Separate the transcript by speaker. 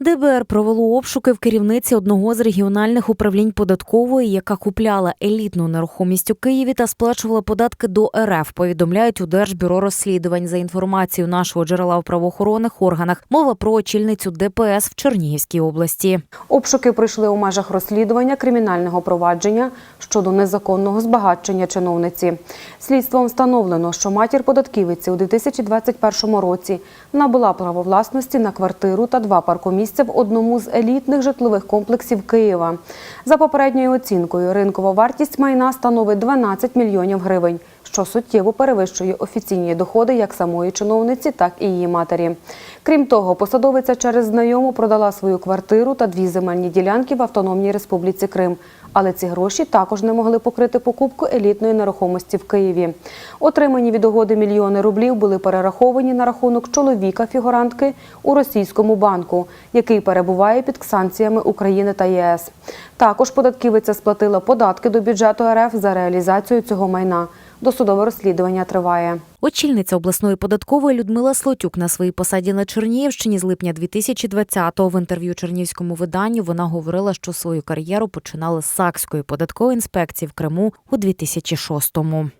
Speaker 1: ДБР провело обшуки в керівниці одного з регіональних управлінь податкової, яка купляла елітну нерухомість у Києві та сплачувала податки до РФ. Повідомляють у Держбюро розслідувань за інформацією нашого джерела в правоохоронних органах. Мова про очільницю ДПС в Чернігівській області.
Speaker 2: Обшуки пройшли у межах розслідування кримінального провадження щодо незаконного збагачення чиновниці. Слідством встановлено, що матір податківиці у 2021 році набула право власності на квартиру та два паркомісця в одному з елітних житлових комплексів Києва. За попередньою оцінкою, ринкова вартість майна становить 12 мільйонів гривень, що суттєво перевищує офіційні доходи як самої чиновниці, так і її матері. Крім того, посадовиця через знайому продала свою квартиру та дві земельні ділянки в Автономній Республіці Крим. Але ці гроші також не могли покрити покупку елітної нерухомості в Києві. Отримані від угоди мільйони рублів були перераховані на рахунок чоловіка фігурантки у російському банку, який перебуває під санкціями України та ЄС. Також податківиця сплатила податки до бюджету РФ за реалізацію цього майна. Досудове розслідування триває.
Speaker 1: Очільниця обласної податкової Людмила Слотюк на своїй посаді на Чернігівщині з липня 2020-го в інтерв'ю чернігівському виданню вона говорила, що свою кар'єру починала з Сакської податкової інспекції в Криму у 2006-му.